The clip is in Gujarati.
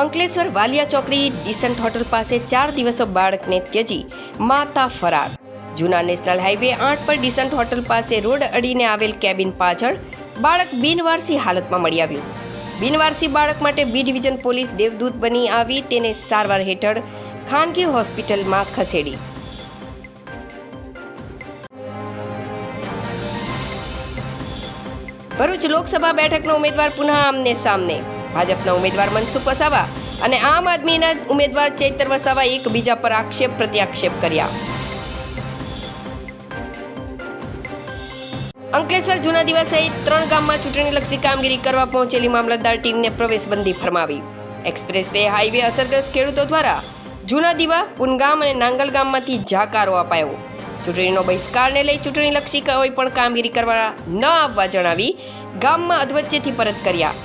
અંકલેશ્વર વાલિયા ચોકડી ડિસન્ટ હોટલ પાસે ચાર દિવસો બાળકને ત્યજી, માતા ફરાર. જૂના નેશનલ હાઈવે આઠ પર ડિસન્ટ હોટલ પાસે રોડ અડીને આવેલ કેબિન પાછળ બાળક બિનવારસી હાલતમાં મળી આવ્યું. બિનવારસી બાળક માટે બી ડિવિઝન પોલીસ દેવદૂત બની આવી, તેને સારવાર હેઠળ ખાનગી હોસ્પિટલમાં ખસેડી. ભરૂચ લોકસભા બેઠકનો ઉમેદવાર પુનઃ આમને સામને. ભાજપના ઉમેદવાર મનસુખ વસાવા અને આમ આદમીના ઉમેદવાર ચૈતર વસાવા એકબીજા પર આક્ષેપ, પ્રત્યાક્ષેપ કર્યા. અંકલેશ્વર જૂના દિવસ સહિત ત્રણ ગામમાં ચૂંટણીલક્ષી કામગીરી કરવા પહોંચેલી મામલતદાર ટીમને પ્રવેશબંધી ફરમાવી. એક્સપ્રેસ વે હાઈવે અસરગ્રસ્ત ખેડૂતો દ્વારા જૂના દીવા, પુનગામ અને નાંગલ ગામમાંથી જાકારો અપાયો. ચૂંટણીનો બહિષ્કારને લઈ ચૂંટણીલક્ષી કોઈ પણ કામગીરી કરવા ન આવવા જણાવી ગામમાં અધવચ્ચેથી પરત કર્યા.